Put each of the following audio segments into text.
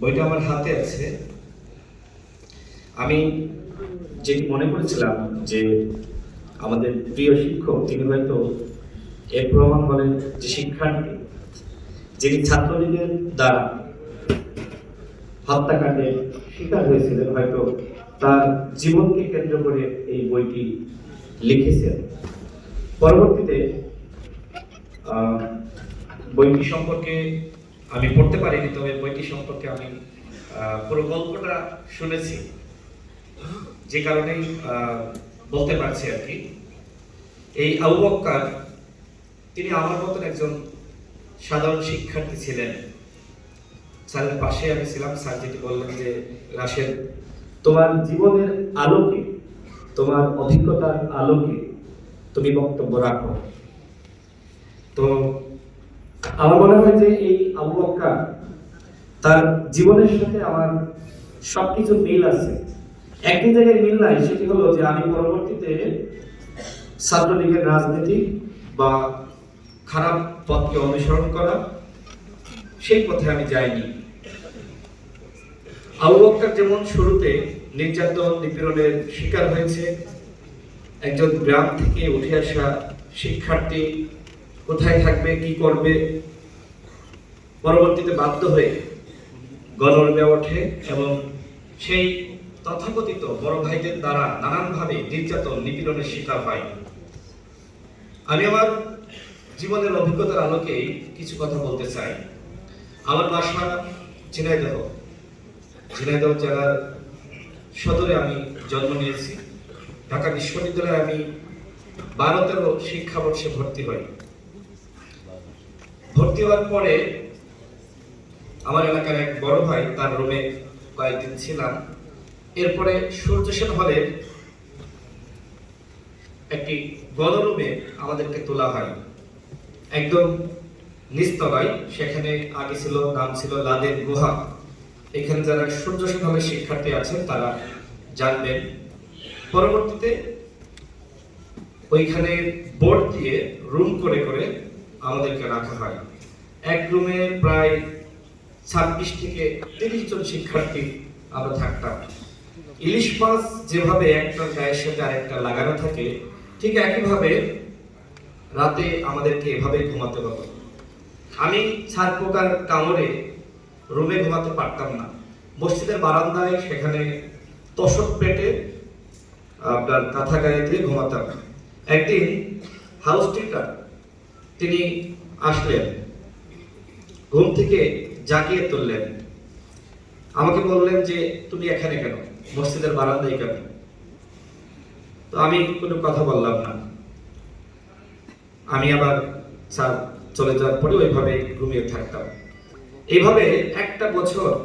বইটা আমার হাতে আছে। আমি যেটি মনে করেছিলাম যে আমাদের প্রিয় শিক্ষক, তিনি হয়তো প্রমাণ বলেন যে শিক্ষার্থী, যিনি ছাত্রলীগের দ্বারা হত্যাকাণ্ডের শিকার হয়েছিলেন, হয়তো তার জীবনকে কেন্দ্র করে এই বইটি লিখেছেন। পরবর্তীতে বইটি সম্পর্কে আমি পড়তে পারিনি, তবে বইটি সম্পর্কে আমি পুরো গল্পটা শুনেছি। যে কারণেই বলতে পারছি আর কি। এই আবু বক্কর, তিনি আমার মতন একজন সাধারণ শিক্ষার্থী ছিলেন। স্যারের পাশে আমি ছিলাম। স্যার যেটি বললেন যে, রাশেদ, তোমার জীবনের আলোকে, তোমার অভিজ্ঞতার আলোকে তুমি বক্তব্য রাখো। তো আমার মনে হয় যে এই আবু বক্কর তার জীবনের সাথে আমার সবকিছু মিল আছে। একটি জায়গায় মিল নাই, সেটি হলো যে আমি পরবর্তীতে ছাত্রলীগের রাজনীতি বা খারাপ পথকে অনুসরণ করা, সেই পথে আমি যাইনি। আবু বক্কর যেমন শুরুতে নির্যাতন, নিপীড়নের শিকার হয়েছে, একজন গ্রাম থেকে উঠে আসা শিক্ষার্থী কোথায় থাকবে, কি করবে? পরবর্তীতে বাধ্য হয়ে গণরূপে ওঠে এবং সেই তথাকথিত বড় ভাইদের দ্বারা নানানভাবে নির্যাতন, নিপীড়নের শিকার হয়। আমি আমার জীবনের অভিজ্ঞতার আলোকে কিছু কথা বলতে চাই। আমার বাসা ঝিনাইদহ। ঝিনাইদহ জেলার সদরে আমি জন্ম নিয়েছি। ঢাকা বিশ্ববিদ্যালয়ে আমি বারো তেরো শিক্ষাবর্ষে ভর্তি হই। ভর্তি হওয়ার পরে আমার এলাকার এক বড় ভাই, তার রুমে কয়েকদিন ছিলাম। এরপরে সূর্য সেন হলের একটি গণরুমে আমাদেরকে তোলা হয়। একদম নিস্তলায় সেখানে আগে ছিল, নাম ছিল লাদের গুহা। এখানে যারা সূর্য সেন হলের শিক্ষার্থী আছেন, তারা জানবেন। পরবর্তীতে ওইখানে বোর্ড দিয়ে রুম করে করে আমাদেরকে রাখা হয়। এক রুমে প্রায় ছাব্বিশ থেকে তিরিশ জন শিক্ষার্থী আমরা থাকতাম। ইলিশ মাছ যেভাবে একটা গায়ের সাথে আরেকটা লাগানো থাকে, ঠিক একইভাবে রাতে আমাদেরকে এভাবে ঘুমাতে হতো। আমি ছাদ পোকার কামড়ে রুমে ঘুমাতে পারতাম না। মসজিদের বারান্দায় সেখানে তোষক পেটে আপনার কাঁথা গায়ে দিয়ে ঘুমাতাম। একদিন হাউস টিকার তিনি আসলেন। ঘুম থেকে জাগিয়ে তুললেন। আমাকে বললেন যে, তুমি এখানে কেন? মসজিদের বারান্দায় কেন? তো আমি কোনো কথা বললাম না। আমি আবার, স্যার, চলে যাওয়ার পরে ওইভাবে ঘুমিয়ে থাকতাম। এইভাবে একটা বছর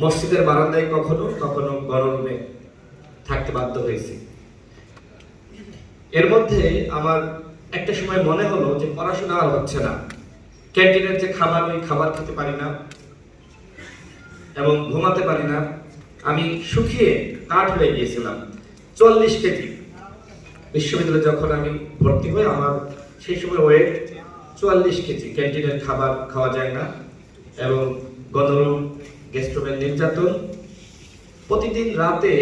মসজিদের বারান্দায় কখনো কখনো গণরুমে থাকতে বাধ্য হয়েছি। এর মধ্যে আমার একটা সময় মনে হলো যে পড়াশোনা আর হচ্ছে না। ক্যান্টিনের যে খাবার, ওই খাবার খেতে পারি না এবং ঘুমাতে পারি না। আমি শুকিয়ে কাঠ হয়ে গিয়েছিলাম, চল্লিশ কেজি। বিশ্ববিদ্যালয়ে যখন আমি ভর্তি হই, আমার সেই সময় ওয়েট চুয়াল্লিশ কেজি। ক্যান্টিনের খাবার খাওয়া যায় না এবং গণরুম গেস্টরুমের নির্যাতন প্রতিদিন রাতে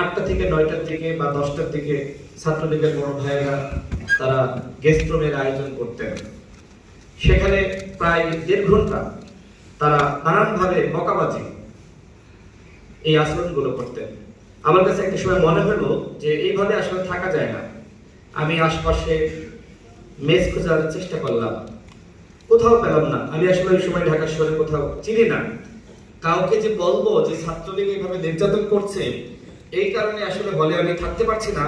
আটটা থেকে নয়টার দিকে বা দশটার দিকে ছাত্রলীগের বড় ভাইয়েরা তারা গেস্ট রুমের আয়োজন করতেন। সেখানে প্রায় দেড় ঘণ্টা তারা নানানভাবে বকাবাজি এই আচরণগুলো করতেন। আমার কাছে একটা সময় মনে হলো যে এইভাবে আসলে থাকা যায় না। আমি আশপাশে মেস খোঁজার চেষ্টা করলাম। কোথাও পেলাম না। আমি আসলে ওই সময় ঢাকা শহরে কোথাও চিনি না। কাউকে যে বলব যে ছাত্রলীগ এইভাবে নির্যাতন করছে, এই কারণে আসলে হলে আমি থাকতে পারছি না।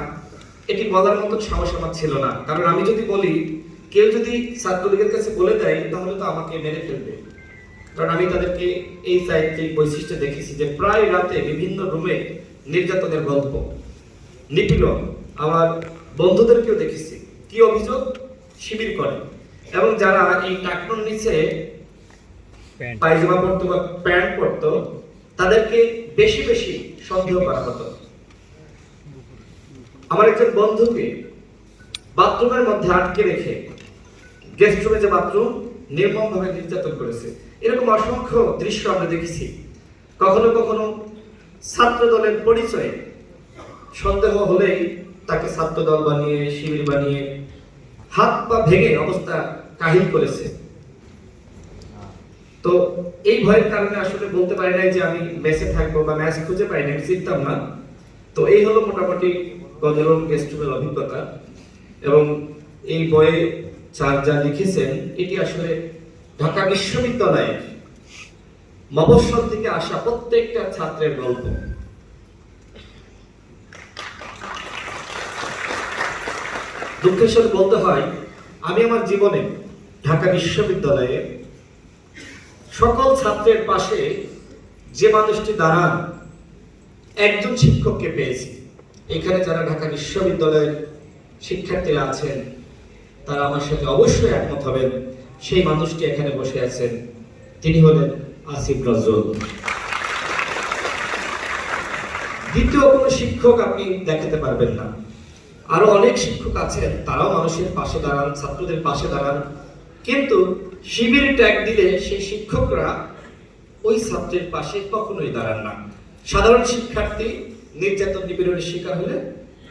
এটি বলার মতো সাহস আমার ছিল না। কারণ আমি যদি বলি কেউ যদি ছাত্রলীগের কাছে বলে দেয় তাহলে তো আমাকে মেরে ফেলবে। কারণ আমি তাদেরকে এই সাইডে বৈশিষ্ট্য দেখেছি যে প্রায় রাতে বিভিন্ন রুমে নির্যাতনের গল্প নিপীড়ন আমার বন্ধুদেরকেও দেখেছি। কি অভিযোগ? শিবির করে। এবং যারা এই টাকনোর নিচে পায়জামা পরতো বা প্যান্ট পরতো তাদেরকে বেশি বেশি সন্দেহ করা হতো। আমার একজন বন্ধুকে বাথরুমের মধ্যে আটকে রেখে গেস্ট রুমে যে বাথরুম নির্মম ভাবে নির্যাতন করেছে। এরকম অসংখ্য দৃশ্য আমরা দেখেছি। কখনো কখনো ছাত্র দলের পরিচয়ে সন্দেহ হলেই তাকে ছাত্র দল বানিয়ে, শিবির বানিয়ে হাত পা ভেঙে অবস্থা কাহিল করেছে। তো এই ভয়ের কারণে আসলে বলতে পারি নাই যে আমি ম্যাচে থাকব বা ম্যাচ খুঁজে পাই না আমি চিনতাম না। তো এই হলো মোটামুটি গজরম গেস্টুমের অভিজ্ঞতা এবং এই বইয়ে চার যা লিখেছেন, এটি আসলে ঢাকা বিশ্ববিদ্যালয়ের মফস্বল থেকে আসা প্রত্যেকটা ছাত্রের গল্প। দুঃখের সাথে বলতে হয়, আমি আমার জীবনে ঢাকা বিশ্ববিদ্যালয়ে সকল ছাত্রের পাশে যে মানুষটি দাঁড়ান, একজন শিক্ষককে পেয়েছি। এখানে যারা ঢাকা বিশ্ববিদ্যালয়ের শিক্ষার্থীরা আছেন, তারা আমার সাথে অবশ্যই একমত হবেন, সেই মানুষটি এখানে বসে আছেন, তিনি হলেন আসিফ নজরুল। দ্বিতীয় কোনো শিক্ষক আপনি দেখাতে পারবেন না। আরও অনেক শিক্ষক আছেন, তারাও মানুষের পাশে দাঁড়ান, ছাত্রদের পাশে দাঁড়ান, কিন্তু শিবির ট্যাগ দিলে সেই শিক্ষকরা ওই ছাত্রের পাশে কখনোই দাঁড়ান না। সাধারণ শিক্ষার্থী নির্যাতন নিপীড়নের শিকার হলে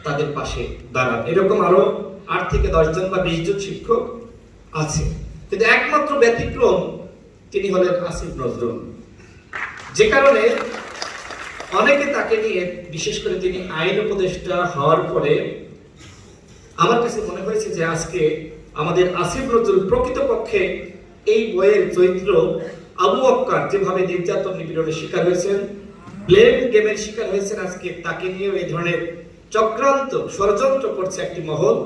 তাদের পাশে দাঁড়ান। এরকম আরও আট থেকে দশ জন বা বিশ জন শিক্ষক আছে। কিন্তু একমাত্র ব্যতিক্রম তিনি হলেন আসিফ নজরুল। যে কারণে অনেকে তাকে নিয়ে, বিশেষ করে তিনি আইন উপদেষ্টা হওয়ার পরে, আমার কাছে মনে হয়েছে যে আজকে আমাদের আসিফ নজরুল প্রকৃতপক্ষে এই বইয়ের চরিত্র আবু অক্কার যেভাবে নির্যাতন নিপীড়নের শিকার হয়েছেন ব্লেম গেমের শিকার হয়েছেন আজকে। তাকে নিয়েও এই ধরনের চক্রান্ত, ষড়যন্ত্র করছে একটি মহল।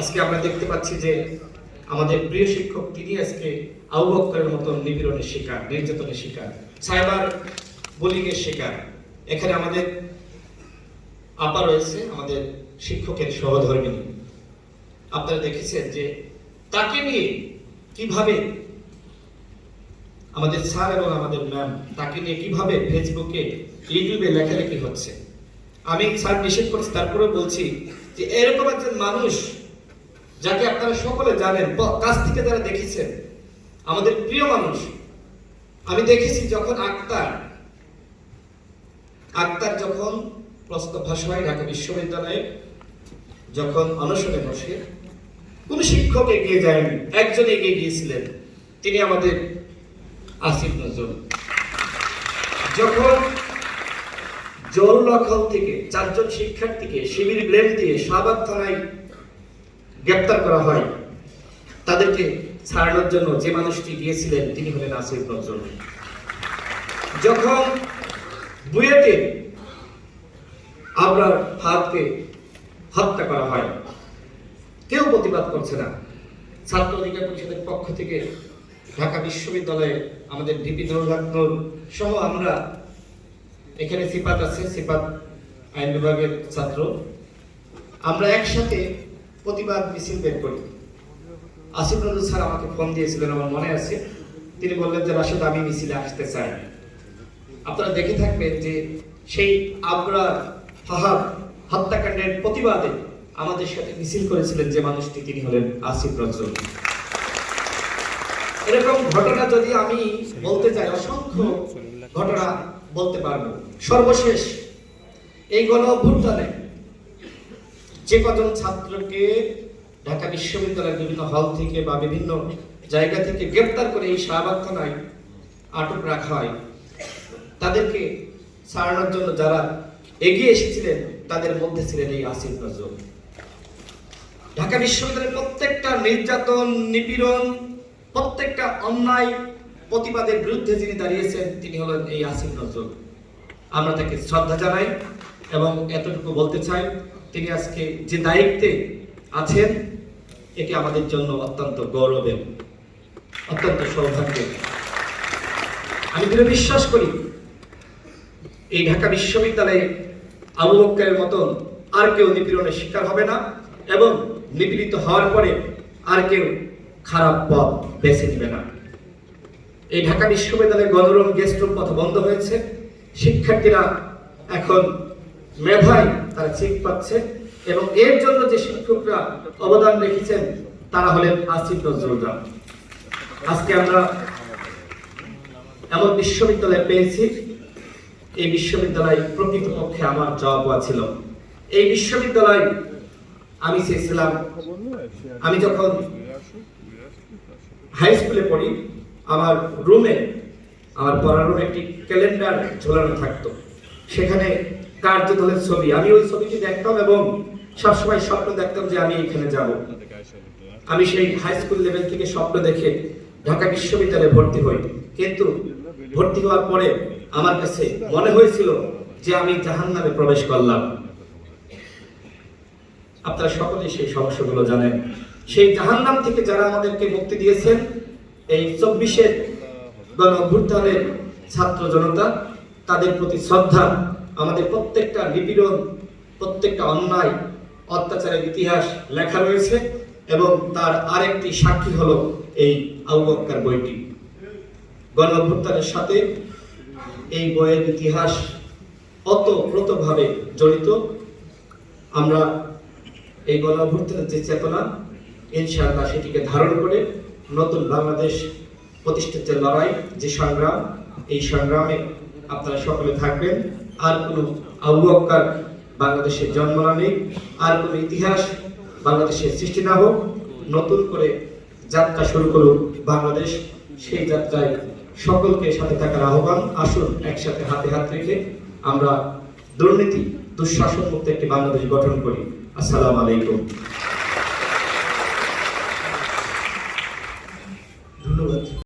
আজকে আমরা দেখতে পাচ্ছি যে আমাদের প্রিয় শিক্ষক তিনি আজকে আবু বক্করের মতন নিপীড়নের শিকার, নির্যাতনের শিকার, সাইবার বুলিংয়ের শিকার। এখানে আমাদের আপা রয়েছে, আমাদের শিক্ষকের সহধর্মিনী। আপনারা দেখেছেন যে তাকে নিয়ে কীভাবে আমাদের স্যার এবং আমাদের ম্যাম তাকে নিয়ে কীভাবে ফেসবুকে, ইউটিউবে লেখালেখি হচ্ছে। আমি স্যার নিষেধ করছি তারপরে বলছি যে এরকম একজন মানুষ যাকে আপনারা সকলে জানেন কাছ থেকে যারা দেখেছেন, আমাদের প্রিয় মানুষ। আমি দেখেছি যখন আক্তার আক্তার যখন প্রস্তাব ভাষায় ঢাকা বিশ্ববিদ্যালয়ে যখন অনশনে বসে, কোন শিক্ষক এগিয়ে যায়নি, একজন এগিয়ে গিয়েছিলেন। তিনি আমাদের আসিফ নজরুল। যখন জরুলাখল থেকে চারজন শিক্ষার্থীকে শিবির ব্লেম দিয়ে শাহবাগ থানায় গ্রেপ্তার করা হয়, তাদেরকে ছাড়ানোর জন্য যে মানুষটি গিয়েছিলেন তিনি হলেন আসিফ নজরুল। যখন বুয়েটে আবরার হাতকে হত্যা করা হয়, কেউ প্রতিবাদ করছে না। ছাত্র অধিকার পরিষদের পক্ষ থেকে ঢাকা বিশ্ববিদ্যালয়ে আমাদের ডিপি নুরুল সহ আমরা এখানে সিপাত আছে, সিপাত আইন বিভাগের ছাত্র। আমরা একসাথে প্রতিবাদ মিছিল বের করি। আসিফ নজরুল স্যার আমাকে ফোন দিয়েছিলেন, আমার মনে আছে। তিনি বললেন যে, রাশেদ, আমি মিছিলে আসতে চাই আপনারা দেখে থাকবেন যে সেই আবরার ফাহাদ হত্যাকাণ্ডের প্রতিবাদে আমাদের সাথে মিছিল করেছিলেন যে মানুষটি, তিনি হলেন আসিফ নজরুল। এরকম ঘটনা যদি আমি বলতে চাই অসংখ্য ঘটনা বলতে পারব। সর্বশেষ এই গণ অভ্যুত্থানে যে কজন ছাত্রকে ঢাকা বিশ্ববিদ্যালয়ের বিভিন্ন হল থেকে বা বিভিন্ন জায়গা থেকে গ্রেপ্তার করে এই শাহবাগ থানায় আটক রাখা হয় তাদেরকে ছাড়ানোর জন্য যারা এগিয়ে এসেছিলেন তাদের মধ্যে ছিলেন এই আসিফ নজরুল। ঢাকা বিশ্ববিদ্যালয়ের প্রত্যেকটা নির্যাতন নিপীড়ন প্রত্যেকটা অন্যায় প্রতিবাদের বিরুদ্ধে যিনি দাঁড়িয়েছেন, তিনি হলেন এই আসিফ নজরুল। আমরা তাকে শ্রদ্ধা জানাই এবং এতটুকু বলতে চাই, তিনি আজকে যে দায়িত্বে আছেন এটি আমাদের জন্য অত্যন্ত গৌরবের, অত্যন্ত সৌভাগ্যের। আমি দৃঢ় বিশ্বাস করি, এই ঢাকা বিশ্ববিদ্যালয়ে আবু মতন আর কেউ নিপীড়নের শিকার হবে না এবং নিপীড়িত হওয়ার পরে আর কেউ খারাপ পথ বেছে নেবে না। এই ঢাকা বিশ্ববিদ্যালয়ে গণরম গেস্ট রুম পথ বন্ধ হয়েছে। শিক্ষার্থীরা এখন মেধায় তারা ঠিক পাচ্ছে এবং এর জন্য যে শিক্ষকরা অবদান রেখেছেন, তারা হলেন আসিফ নজরুলরা আজকে আমরা এমন বিশ্ববিদ্যালয় পেয়েছি, এই বিশ্ববিদ্যালয় প্রকৃতপক্ষে আমার জবাব ছিল। এই বিশ্ববিদ্যালয় আমি চেয়েছিলাম, আমি যখন হাই স্কুলে পড়ি, আমার রুমে আমার পড়ার রুমে একটি ক্যালেন্ডার ঝোলানো থাকতো। সেখানে কার্যদলের ছবি, আমি ওই ছবিটি দেখতাম এবং সবসময় স্বপ্ন দেখতাম যে আমি এখানে যাব। আমি সেই হাই স্কুল লেভেল থেকে স্বপ্ন দেখে ঢাকা বিশ্ববিদ্যালয়ে ভর্তি হই। কিন্তু ভর্তি হওয়ার পরে আমার কাছে মনে হয়েছিল যে আমি জাহান নামে প্রবেশ করলাম। আপনারা সকলেই সেই সমস্যাগুলো জানেন। সেই জাহান্নাম থেকে যারা আমাদেরকে মুক্তি দিয়েছেন, এই চব্বিশের গণ অভ্যুত্থানের ছাত্র জনতা, তাদের প্রতি শ্রদ্ধা, আমাদের প্রত্যেকটা নিপীড়ন, প্রত্যেকটা অন্যায়, অত্যাচারের ইতিহাস লেখা রয়েছে এবং তার আরেকটি সাক্ষী হলো এই আবু বইটি। গণ অভ্যুত্থানের সাথে এই বইয়ের ইতিহাস অতপ্রতভাবে জড়িত। আমরা এই গণ অভ্যুত্থানের যে চেতনা ইনশাআল্লাহ সেটিকে ধারণ করে নতুন বাংলাদেশ প্রতিষ্ঠিত লড়াই, যে সংগ্রাম, এই সংগ্রামে আপনারা সকলে থাকবেন। আর কোনো আবু বক্কর বাংলাদেশের জন্ম না নেই আর কোনো ইতিহাস বাংলাদেশের সৃষ্টি না হোক, নতুন করে যাত্রা শুরু করুক বাংলাদেশ। সেই যাত্রায় সকলকে সাথে থাকার আহ্বান, আসুন একসাথে হাতে হাত রেখে আমরা দুর্নীতি দুঃশাসন মুক্ত একটি বাংলাদেশ গঠন করি। আসসালামু আলাইকুম।